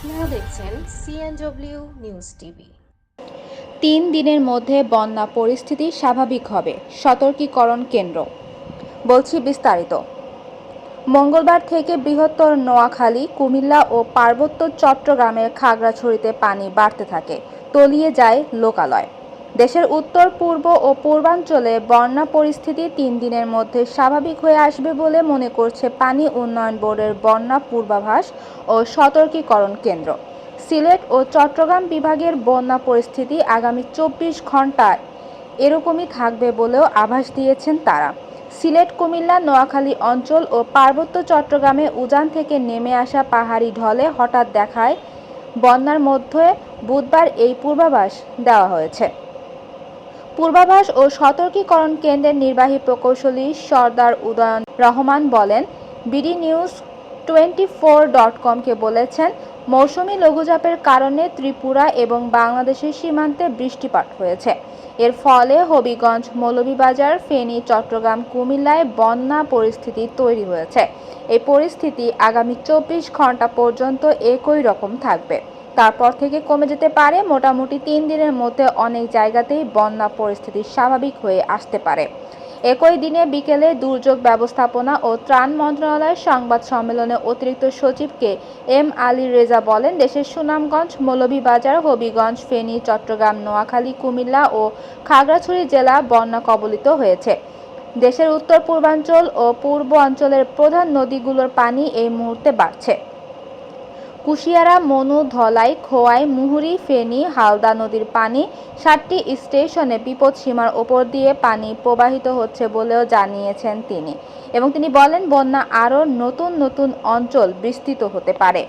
দেখছেন CNW news TV তিন দিনের মধ্যে বন্যা পরিস্থিতি স্বাভাবিক হবে, সতর্কীকরণ কেন্দ্র, বলছি বিস্তারিত। মঙ্গলবার থেকে বৃহত্তর নোয়াখালী, কুমিল্লা ও পার্বত্য চট্টগ্রামের খাগড়াছড়িতে পানি বাড়তে থাকে, তলিয়ে যায় লোকালয়। দেশের উত্তর, পূর্ব ও পূর্বাঞ্চলে বন্যা পরিস্থিতি তিন দিনের মধ্যে স্বাভাবিক হয়ে আসবে বলে মনে করছে পানি উন্নয়ন বোর্ডের বন্যা পূর্বাভাস ও সতর্কীকরণ কেন্দ্র। সিলেট ও চট্টগ্রাম বিভাগের বন্যা পরিস্থিতি আগামী চব্বিশ ঘন্টায় এরকমই থাকবে বলেও আভাস দিয়েছেন তারা। সিলেট, কুমিল্লা, নোয়াখালী অঞ্চল ও পার্বত্য চট্টগ্রামে উজান থেকে নেমে আসা পাহাড়ি ঢলে হঠাৎ দেখায় বন্যার মধ্যে বুধবার এই পূর্বাভাস দেওয়া হয়েছে। পূর্বাভাস ও সতর্কীকরণ কেন্দ্রের নির্বাহী প্রকৌশলী সর্দার উদয়ন রহমান বলেন, BD news twenty four dot কমকে বলেছেন, মৌসুমি লঘুচাপের কারণে ত্রিপুরা এবং বাংলাদেশের সীমান্তে বৃষ্টিপাত হয়েছে। এর ফলে হবিগঞ্জ, মৌলভীবাজার, ফেনী, চট্টগ্রাম, কুমিল্লায় বন্যা পরিস্থিতি তৈরি হয়েছে। এই পরিস্থিতি আগামী চব্বিশ ঘণ্টা পর্যন্ত একই রকম থাকবে। তারপর থেকে কমে যেতে পারে। মোটামুটি তিন দিনের মধ্যে অনেক জায়গাতেই বন্যা পরিস্থিতি স্বাভাবিক হয়ে আসতে পারে। একই দিনে বিকেলে দুর্যোগ ব্যবস্থাপনা ও ত্রাণ মন্ত্রণালয়ের সংবাদ সম্মেলনে অতিরিক্ত সচিবকে এম আলী রেজা বলেন, দেশের সুনামগঞ্জ, মৌলভীবাজার, হবিগঞ্জ, ফেনী, চট্টগ্রাম, নোয়াখালী, কুমিল্লা ও খাগড়াছড়ি জেলা বন্যা কবলিত হয়েছে। দেশের উত্তর পূর্বাঞ্চল ও পূর্ব অঞ্চলের প্রধান নদীগুলোর পানি এই মুহূর্তে বাড়ছে। কুশিয়ারা মনু ধলাই খোয়াই মুহুরি ফেনী হালদা নদীর পানি সাতটি স্টেশনে বিপদ সীমার ওপর দিয়ে পানি প্রবাহিত হচ্ছে বলেও জানিয়েছেন তিনি। এবং তিনি বলেন, বন্যা আরও নতুন নতুন অঞ্চল বিস্তৃত হতে পারে।